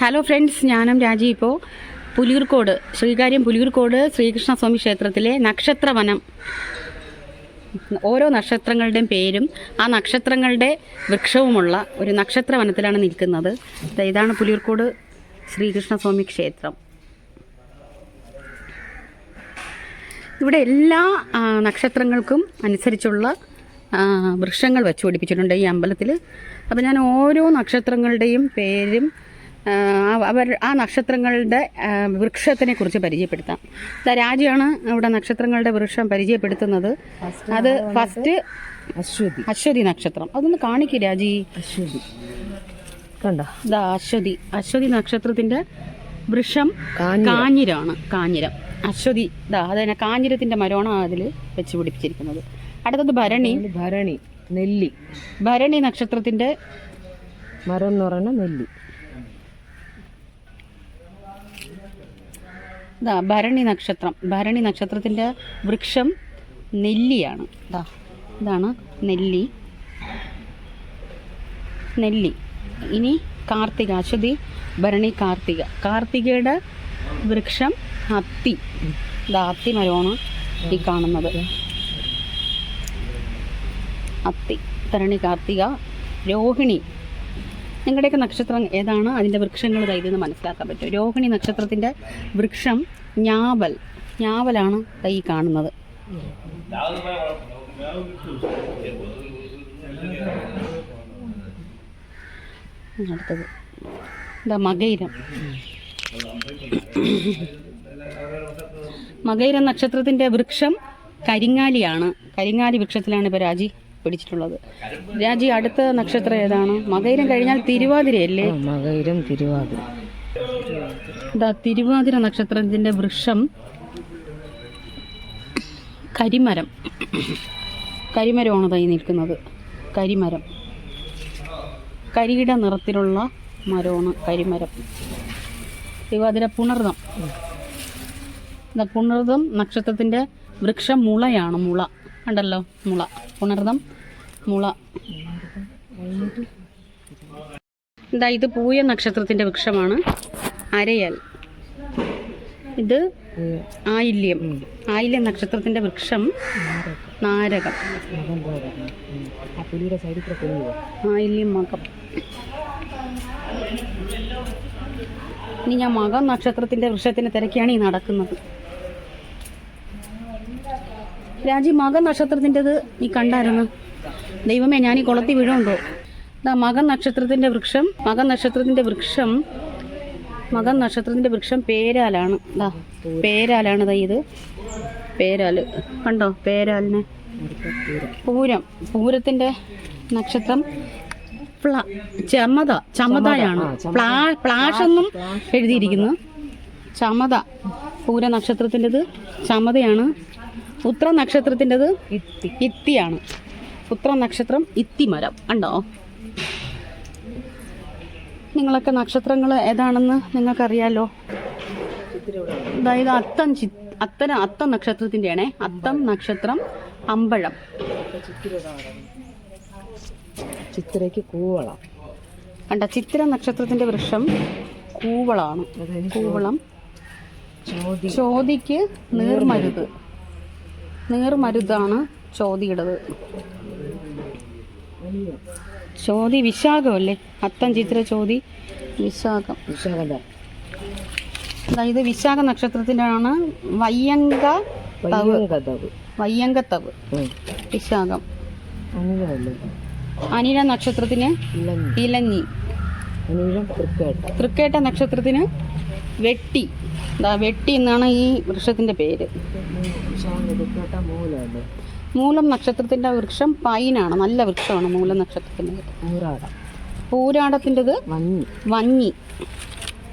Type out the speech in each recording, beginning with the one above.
Hello friends ഞാനും രാജി ഇപ്പോൾ പുലിയൂർക്കോട് ശ്രീകാര്യം പുലിയൂർക്കോട് ശ്രീകൃഷ്ണസ്വാമി ക്ഷേത്രത്തിലെ നക്ഷത്രവനം. ഓരോ നക്ഷത്രങ്ങളുടെയും പേരും ആ നക്ഷത്രങ്ങളുടെ വൃക്ഷവുമുള്ള ഒരു നക്ഷത്രവനത്തിലാണ് നിൽക്കുന്നത്. ഇതാണ് പുലിയൂർക്കോട് ശ്രീകൃഷ്ണസ്വാമി ക്ഷേത്രം. ഇവിടെ എല്ലാ നക്ഷത്രങ്ങൾക്കും അനുസരിച്ചുള്ള വൃക്ഷങ്ങൾ വെച്ച് പിടിപ്പിച്ചിട്ടുണ്ട് ഈ അമ്പലത്തിൽ അപ്പോൾ ഞാൻ ഓരോ നക്ഷത്രങ്ങളുടെയും പേരും അവർ ആ നക്ഷത്രങ്ങളുടെ വൃക്ഷത്തിനെ കുറിച്ച് പരിചയപ്പെടുത്താം. രാജയാണ് അവിടെ നക്ഷത്രങ്ങളുടെ വൃക്ഷം പരിചയപ്പെടുത്തുന്നത്. അത് ഫസ്റ്റ് അശ്വതി. അശ്വതി നക്ഷത്രം. അതൊന്ന് കാണിക്കൂ രാജി. അശ്വതി. കണ്ടോ? ഇതാ അശ്വതി. അശ്വതി നക്ഷത്രത്തിന്റെ വൃക്ഷം കാഞ്ഞിരാണ് കാഞ്ഞിരമാണ് കാഞ്ഞിരം. അശ്വതി ഇതാ അതന്നെ കാഞ്ഞിരത്തിന്റെ മരമാണ് അതിൽ വെച്ച് പിടിപ്പിച്ചിരിക്കുന്നത്. അടുത്തത് ഭരണി. ഭരണി നെല്ലി. ഭരണി നക്ഷത്രത്തിന്റെ മരം എന്ന് പറയുന്ന നെല്ലി. ഇതാ ഭരണി നക്ഷത്രം. ഭരണി നക്ഷത്രത്തിന്റെ വൃക്ഷം നെല്ലിയാണ്. ഇതാ ഇതാണ് നെല്ലി. നെല്ലി. ഇനി കാർത്തിക അശ്വതി ഭരണി കാർത്തിക. കാർത്തികയുടെ വൃക്ഷം അത്തി. ഇതാ അത്തി മരമാണ് ഈ കാണുന്നത്. അത്തി. ഭരണി കാർത്തിക രോഹിണി. നിങ്ങളുടെയൊക്കെ നക്ഷത്രം ഏതാണ്? അതിന്റെ വൃക്ഷങ്ങൾ ഇതെന്ന് മനസ്സിലാക്കാൻ പറ്റും. രോഹിണി നക്ഷത്രത്തിന്റെ വൃക്ഷം ഞാവൽ. ഞാവലാണ് തൈ കാണുന്നത്. അടുത്തത്. എന്താ മകൈരം. മകൈരം നക്ഷത്രത്തിന്റെ വൃക്ഷം കരിങ്ങാലിയാണ്. കരിങ്ങാലി വൃക്ഷത്തിലാണ് ഇപ്പോൾ രാജി. പിടിച്ചിട്ടുള്ളത്. രാജി അടുത്ത നക്ഷത്രം ഏതാണ്? മകൈരം കഴിഞ്ഞാൽ തിരുവാതിരയല്ലേ? മകയിരം തിരുവാതിര. ഇതാ തിരുവാതിര നക്ഷത്രത്തിന്റെ വൃക്ഷം. കരിമരം. കരിമരമാണ് തൈ നിൽക്കുന്നത്. കരിമരം. കരിയുടെ നിറത്തിലുള്ള മരമാണ് കരിമരം. തിരുവാതിര പുണർദം. ഇതാ പുണർദം നക്ഷത്രത്തിന്റെ വൃക്ഷം മുളയാണ് മുള. ഉണ്ടല്ലോ മുള. പുണർദം മുള. ഇതാ ഇത് പൂയ നക്ഷത്രത്തിന്റെ വൃക്ഷമാണ്. അരയൽ. ഇത് ആയില്യം. ആയില്യം നക്ഷത്രത്തിന്റെ വൃക്ഷം നാരകം. ആയില്യം മകം. ഇനി ഞാൻ മകം നക്ഷത്രത്തിന്റെ വൃക്ഷത്തിന്റെ തിരക്കാണ് ഈ നടക്കുന്നത്. രാജി മകം നക്ഷത്രത്തിന്റെത് നീ കണ്ടായിരുന്നു? ദൈവമേ ഞാൻ ഈ കുളത്തിൽ വീഴുണ്ടോ ഇതാ മകൻ നക്ഷത്രത്തിന്റെ വൃക്ഷം മകൻ നക്ഷത്രത്തിന്റെ വൃക്ഷം മകൻ നക്ഷത്രത്തിന്റെ വൃക്ഷം പേരാലാണ്. ഇതാ പേരാലാണ് ദാ ഇത്. പേരാൽ കണ്ടോ പേരാലിനെ? പൂരം പൂരത്തിന്റെ നക്ഷത്രം പ്ല ചമത ചമതയാണ്. പ്ലാ പ്ലാഷെന്നും എഴുതിയിരിക്കുന്നു. ചമത പൂര നക്ഷത്രത്തിന്റെത് ചമതയാണ്. ഉത്ര നക്ഷത്രത്തിന്റെത് ഇത്തി. ഇത്തിയാണ്. ഉത്ര നക്ഷത്രം ഇത്തിമരം. ഉണ്ടോ നിങ്ങളൊക്കെ നക്ഷത്രങ്ങൾ ഏതാണെന്ന് നിങ്ങൾക്കറിയാലോ? അതായത് അത്തം ചി അത്തന അത്തം നക്ഷത്രത്തിന്റെയാണേ അത്തം നക്ഷത്രം അമ്പഴം. ചിത്രയ്ക്ക് കൂവള. കണ്ട ചിത്ര നക്ഷത്രത്തിന്റെ വൃക്ഷം കൂവളാണ്. കൂവളം ചോതി. ചോതിക്ക് നീർമരുത്. നീർമരുതാണ് ചോതിയുടേത്. ചോതി വിശാഖമല്ലേ? അത്തം ചിത്ര ചോതി. വിശാഖം. വിശാഖ അതായത് വിശാഖ നക്ഷത്രത്തിന്റെയാണ് വയ്യങ്ക തവ്. വയ്യങ്കത്തവ് വിശാഖം. അനില അനിഴ നക്ഷത്രത്തിന് ഇലഞ്ഞി. തൃക്കേട്ട. നക്ഷത്രത്തിന് വെട്ടി. വെട്ടി എന്നാണ് ഈ വൃക്ഷത്തിന്റെ പേര്. മൂലം നക്ഷത്രത്തിന്റെ വൃക്ഷം പൈനാണ്. നല്ല വൃക്ഷമാണ് മൂലം നക്ഷത്രത്തിന്റെ പൂരാടം. പൂരാടത്തിന്റെത് വഞ്ഞി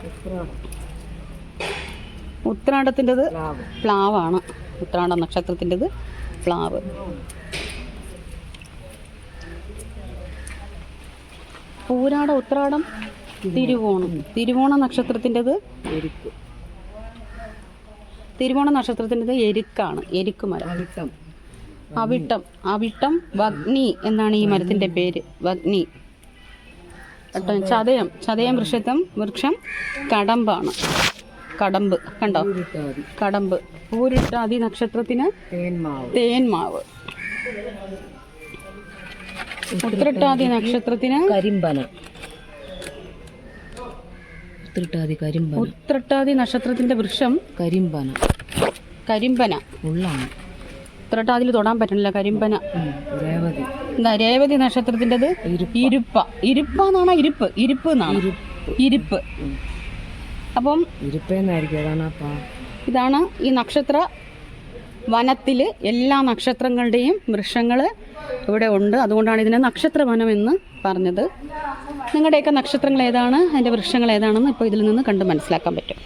ഉത്രാടം. ഉത്രാടത്തിന്റെത് പ്ലാവ്. പ്ലാവാണ്. ഉത്രാട നക്ഷത്രത്തിന്റെത് പ്ലാവ്. പൂരാട ഉത്രാടം തിരുവോണം. തിരുവോണ നക്ഷത്രത്തിന്റെത് എരിക്ക്. തിരുവോണ നക്ഷത്രത്തിന്റെത് എരുക്കാണ്. എരുക്ക് മരം. അവിട്ടം. അവിട്ടം വഗ്നി എന്നാണ് ഈ മരത്തിന്റെ പേര്. വഗ്നി. കേട്ടോ? ചതയം. ചതയം വൃക്ഷത്വം വൃക്ഷം കടമ്പാണ്. കടമ്പ്. കണ്ടോ? കടമ്പ്. പൂരിട്ടാതി നക്ഷത്രത്തിന് തേന്മാവ് തേന്മാവ് ഉത്രട്ടാതി നക്ഷത്രത്തിന് കരിമ്പന. ഉത്രട്ടാതി കരിമ്പന. ഉത്രട്ടാതി നക്ഷത്രത്തിന്റെ വൃക്ഷം കരിമ്പന. കരിമ്പന. ഉള്ളാണ്. ഉത്രട്ടാതിൽ തൊടാൻ പറ്റണില്ല കരിമ്പന. രേവതി. എന്താ രേവതി നക്ഷത്രത്തിന്റെത്? ഇരുപ്പ. ഇരുപ്പ. എന്നാണ് ഇരിപ്പ്? ഇരിപ്പ് എന്നാണ്? ഇരുപ്പ്. അപ്പം ഇതാണ് ഈ നക്ഷത്ര വനത്തിൽ എല്ലാ നക്ഷത്രങ്ങളുടെയും വൃക്ഷങ്ങൾ ഇവിടെ ഉണ്ട്. അതുകൊണ്ടാണ് ഇതിനെ നക്ഷത്രവനം എന്ന് പറഞ്ഞത്. നിങ്ങളുടെയൊക്കെ നക്ഷത്രങ്ങൾ ഏതാണ് അതിന്റെ വൃക്ഷങ്ങൾ ഏതാണെന്ന് ഇപ്പോൾ ഇതിൽ നിന്ന് കണ്ട് മനസ്സിലാക്കാൻ പറ്റും.